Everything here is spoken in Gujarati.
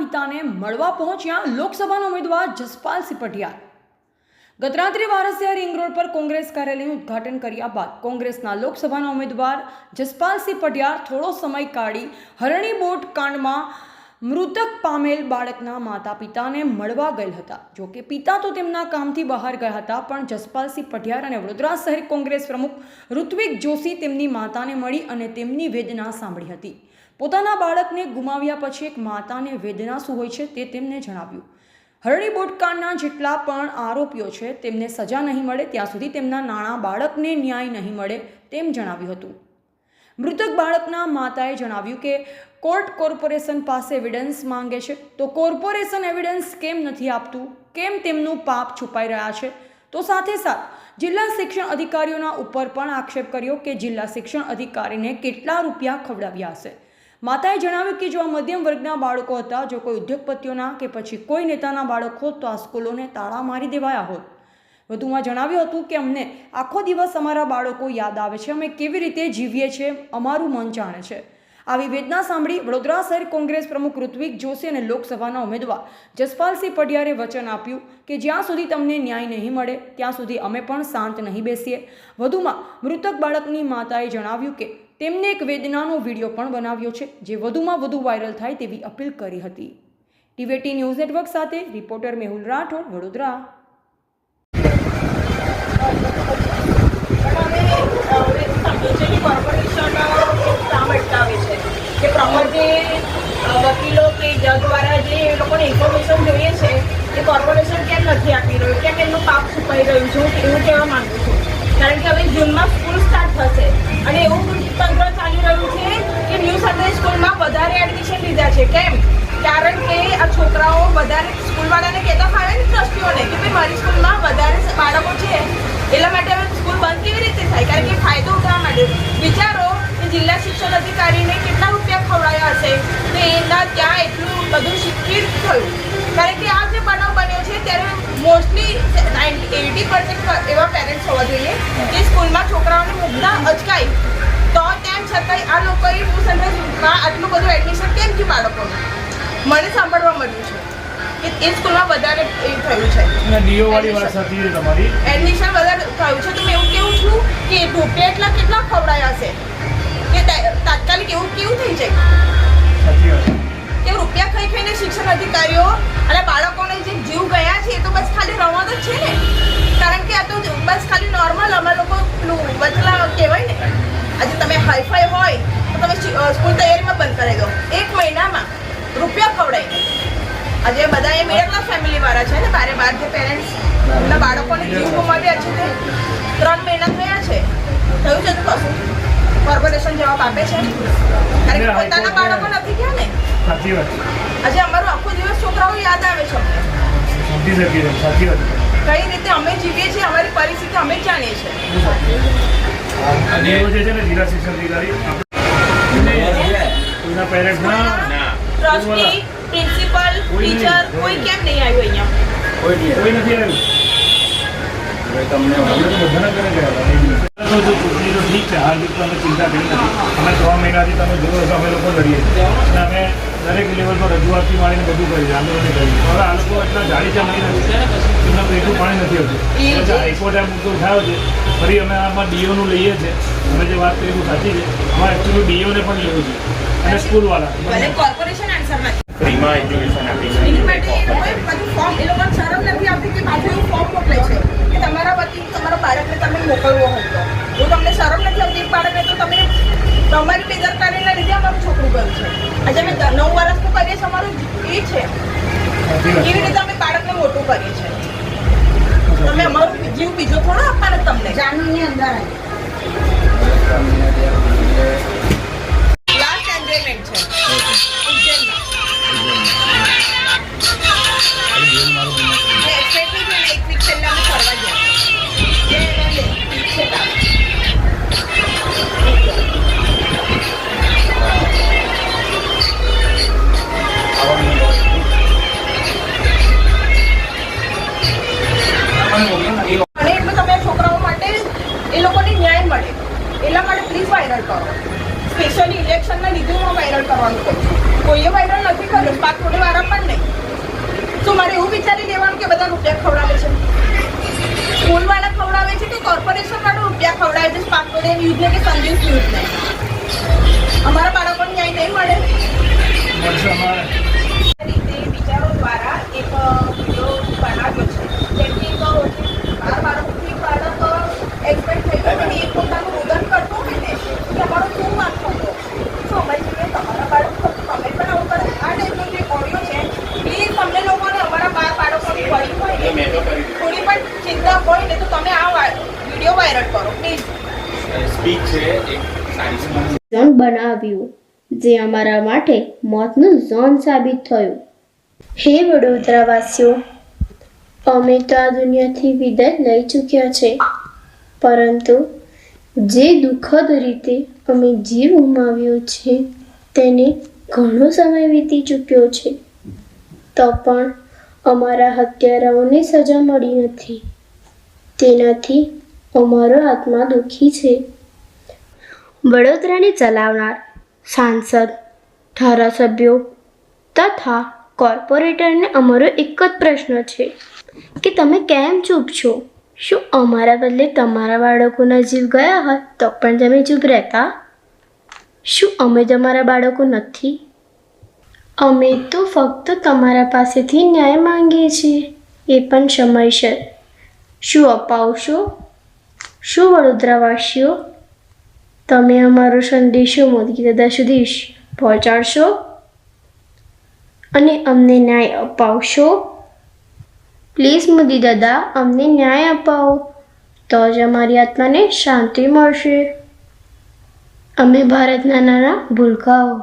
પિતાને મળવા પહોંચ્યા લોકસભાના ઉમેદવાર જસપાલસિંહ પટિયાર ગતરાત્રે વારસિયા રિંગ રોડ પર કોંગ્રેસ કાર્યાલયનું ઉદ્ઘાટન કર્યા બાદ કોંગ્રેસના લોકસભાના ઉમેદવાર જસપાલસિંહ પટિયાર થોડો સમય કાઢી હરણી બોટ કાંડમાં મૃતક પામેલ બાળકના માતા પિતાને મળવા ગયેલ હતા. જો કે પિતા તો તેમના કામથી બહાર ગયા હતા, પણ જસપાલસિંહ પટિયાર અને વડોદરા શહેર કોંગ્રેસ પ્રમુખ ઋત્વિક જોશી તેમની માતાને મળી અને તેમની વેદના સાંભળી હતી. પોતાના બાળકને ગુમાવ્યા પછી એક માતાને વેદના શું હોય છે તે તેમને જણાવ્યું. હરણી બોટકાના જેટલા પણ આરોપીઓ છે, તેમને સજા નહીં મળે, ત્યાં સુધી તેમના નાણાં બાળકને ન્યાય નહીં મળે તેમ જણાવ્યું હતું. મૃતક બાળકના માતાએ જણાવ્યું કે, કોર્ટ કોર્પોરેશન પાસે એવિડન્સ માંગે છે. તો કોર્પોરેશન એવિડન્સ કેમ નથી આપતું? કેમ તેમનું પાપ છુપાઈ રહ્યા છે? તો સાથે સાથ, જિલ્લા શિક્ષણ અધિકારીઓના ઉપર પણ આક્ષેપ કર્યો કે જિલ્લા શિક્ષણ અધિકારીને કેટલા રૂપિયા ખવડાવ્યા હશે? માતાએ જણાવ્યું કે જો આ મધ્યમ વર્ગના બાળકો હતા, જો કોઈ ઉદ્યોગપતિઓના કે પછી કોઈ નેતાના બાળક હોત તો આ સ્કૂલોને તાળા મારી દેવાયા હોત. વધુમાં જણાવ્યું હતું કે અમને આખો દિવસ અમારા બાળકો યાદ આવે છે, અમે કેવી રીતે જીવીએ છીએ, અમારું મન જાણે છે. આવી વેદના સાંભળી વડોદરા શહેર કોંગ્રેસ પ્રમુખ ઋત્વિક જોશી અને લોકસભાના ઉમેદવાર જસપાલસિંહ પઢિયારે વચન આપ્યું કે જ્યાં સુધી તમને ન્યાય નહીં મળે, ત્યાં સુધી અમે પણ શાંત નહીં બેસીએ. વધુમાં મૃતક બાળકની માતાએ જણાવ્યું કે તેમને એક વેદનાનો વીડિયો પણ બનાવ્યો છે, જે વધુમાં વધુ વાયરલ થાય તેવી અપીલ કરી હતી. ટીવેટી ન્યૂઝ નેટવર્ક સાથે રિપોર્ટર મેહુલ રાઠોડ, વડોદરા. કે પ્રોપર વકીલો કે જજ દ્વારા જે લોકોને ઇન્ફોર્મેશન જોઈએ છે, એ કોર્પોરેશન કેમ નથી આપી રહ્યું? કેમ એમનું પાપ છુપાઈ રહ્યું છે? એવું કહેવા માંગુ છું? કારણ કે હવે જૂનમાં સ્કૂલ સ્ટાર્ટ થશે. અને એવું તંત્ર ચાલી રહ્યું છે કે ન્યૂ સન્ડે સ્કૂલમાં વધારે એડમિશન લીધા છે? કેમ? કારણ કે આ છોકરાઓ વધારે સ્કૂલવાળાને કહેતા ફાવે ને ટ્રસ્ટીઓને કે ભાઈ મારી સ્કૂલમાં વધારે બાળકો છે. એટલા માટે હવે સ્કૂલ બંધ કેવી રીતે થાય? કારણ કે ફાયદો ઉઠાવવા માટે. વિચારો કે જિલ્લા શિક્ષણ અધિકારીને કેટલા રૂપિયા ખવડાવ્યા હશે? તો એના ત્યાં એટલું બધું શિક્ષિત થયું. કારણ કે આ ત્યારે મોસ્ટલી એટી પર્સન્ટ એવા પેરેન્ટ્સ હોવા જોઈએ કે સ્કૂલમાં છોકરાઓને મૂકતા અચકાય. તો તેમ છતાંય આ લોકોએ હું સેન્ટરમાં આટલું બધું એડમિશન કેમ થયું બાળકોનું? મને સાંભળવા મળ્યું છે કે એ સ્કૂલમાં વધારે એ થયું છે. ડીઓ વાળી વાત સાચી છે તમારી. એડમિશન વધારે થયું છે. તો મેં એવું કેવું છું કે રૂપિયા એટલા કેટલા ખવડાયા હશે કે તાત્કાલિક એવું કેવું થઈ જાય? સાચી વાત રમત છે ને. કારણ કે આ તો બસ ખાલી નોર્મલ અમે લોકો પેલું બચલા કહેવાય ને. આજે તમે હાઈફાઈ હોય તો તમે સ્કૂલ તૈયારીમાં બંધ કરી દો. એક મહિનામાં રૂપિયા ખવડાવીને આજે બધા એ મિડલ ક્લાસ ફેમિલી વાળા છે ને બારે બાર જે પેરેન્ટ્સ એમના બાળકોને જીવ ગુમાવ્યા છે તે. ત્રણ મહિના થયા છે. થયું છે તો કશું કોર્પોરેશન જવાબ આપે છે. કારણ કે પોતાના બાળકો નથી ગયા ને. સાચી વાત આજે અમારો આખો દિવસ છોકરાઓ યાદ આવે છે. સમજી શકીએ છીએ સાચી વાત કઈ રીતે અમે જીવીએ છીએ અમારી પરિસ્થિતિ અમે જાણીએ છીએ. અને જે છે ને જિલ્લા શિક્ષણ અધિકારી પેરેન્ટ્સના ટ્રસ્ટી પ્રિન્સિપલ કોઈ ટીચર કોઈ કેમ નહીં આવ્યો અહીંયા? કોઈ નથી આવ્યું. તો ચૂંટણી ઠીક છે હાર્દિક તમે ચિંતા કરી નથી. અમે ત્રણ મહિનાથી તમે જુઓ અમે લોકો લડીએ અને અમે દરેક લેવલ પર રજૂઆતથી માંડીને બધું કરી છે આંદોલન છીએ હવે આ લોકો એટલા જાણીતા નહીં નથી એમના પેટનું પાણી નથી આવતું હોતું જે- હાઈકોર્ટ આ મુદ્દો ઉઠાવ્યો છે ફરી અમે આમાં ડીઓનું લઈએ છીએ અમે જે વાત કરી એ બહુ સાચી છે. અમારે એકચ્યુઅલી ડીઓને પણ લેવું છે. અને સ્કૂલવાળા. કોર્પોરેશન આન્સર ફ્રીમાં એજ્યુકેશન આપી બધું ફોર્મ એ લોકો શરમ નથી આવતી કે પાછું એવું ફોર્મ મોકલે છે કે તમારા વતી તમારા બાળકને તમે મોકલવો હોય તો જો તમને શરમ નથી આવતી એક બાળકને તો તમે તમારી બેદરકારીના લીધે અમારું છોકરું ગયું છે આજે અમે દ- નવ વર્ષનું કરીએ છીએ અમારું એ છે સાચી વાત કેવી રીતે અમે બાળકને મોટું કરીએ છીએ. તમે અમારું જીવ બીજો થોડો આપવાનો તમને. જાનની અંદર લાસ્ટ કરવાનું કહું છું કોઈએ વાયરલ નથી કર્યો પાકપોડે વાળા પણ નહીં શું મારે એવું વિચારી લેવાનું કે બધા રૂપિયા ખવડાવે છે? સ્કૂલવાળા ખવડાવે છે કે કોર્પોરેશન વાળા રૂપિયા ખવડાવે છે? પાકપોડે યુઝને કે સંદેશ યુઝને અમારા બાળકોને ન્યાય નહીં મળે મળશે અમારે રીતે વિચારો દ્વારા એક વીડિયો બનાવ્યો છે જેમ કે એક બાર બાળકોથી બાળક એક્સપેક્ટ થઈ ગયું અને એ પોતાનું રોદન કરતો હોય ને કે અમારો શું વાંક થતો શું અમારી જોડે તમારા બાળક ફક્ત તમે પણ આવું કરે આ ટાઈપનો જે ઓડિયો છે પ્લીઝ તમને લોકોને અમારા બાર બાળકોની પડી હોય ને થોડી પણ ચિંતા હોય ને તો તમે આ વીડિયો વાયરલ કરો પ્લીઝ સ્પીચ છે એક સારી સ્પીચ ઝોન બનાવ્યું, જે અમારા માટે મોતનું ઝોન સાબિત થયું. હે વડોદરાવાસીઓ, અમે તો આ દુનિયાથી વિદાય લઈ ચૂક્યા છે, પરંતુ જે દુઃખદ રીતે અમે જીવ ગુમાવ્યો છે, તેને ઘણો સમય વીતી ચૂક્યો છે. તો પણ અમારા હત્યારાઓને સજા મળી નથી. તેનાથી અમારો આત્મા દુઃખી છે. વડોદરાને ચલાવનાર સાંસદ, ધારાસભ્યો તથા કોર્પોરેટરને અમારો એક જ પ્રશ્ન છે કે તમે કેમ ચૂપ છો? શું અમારા બદલે તમારા બાળકોના જીવ ગયા હોત તો પણ તમે ચૂપ રહેતા? શું અમે તમારા બાળકો નથી? અમે તો ફક્ત તમારા પાસેથી ન્યાય માંગીએ છીએ. એ પણ સમયસર. શું અપાવશો? શું વડોદરાવાસીઓ તમે અમારો સંદેશો મોદી દાદા સુધી પહોંચાડશો અને અમને ન્યાય અપાવશો. પ્લીઝ મોદી દાદા, અમને ન્યાય અપાવો. તો જ અમારી આત્માને શાંતિ મળશે. અમે ભારતના નાના ભૂલકાઓ.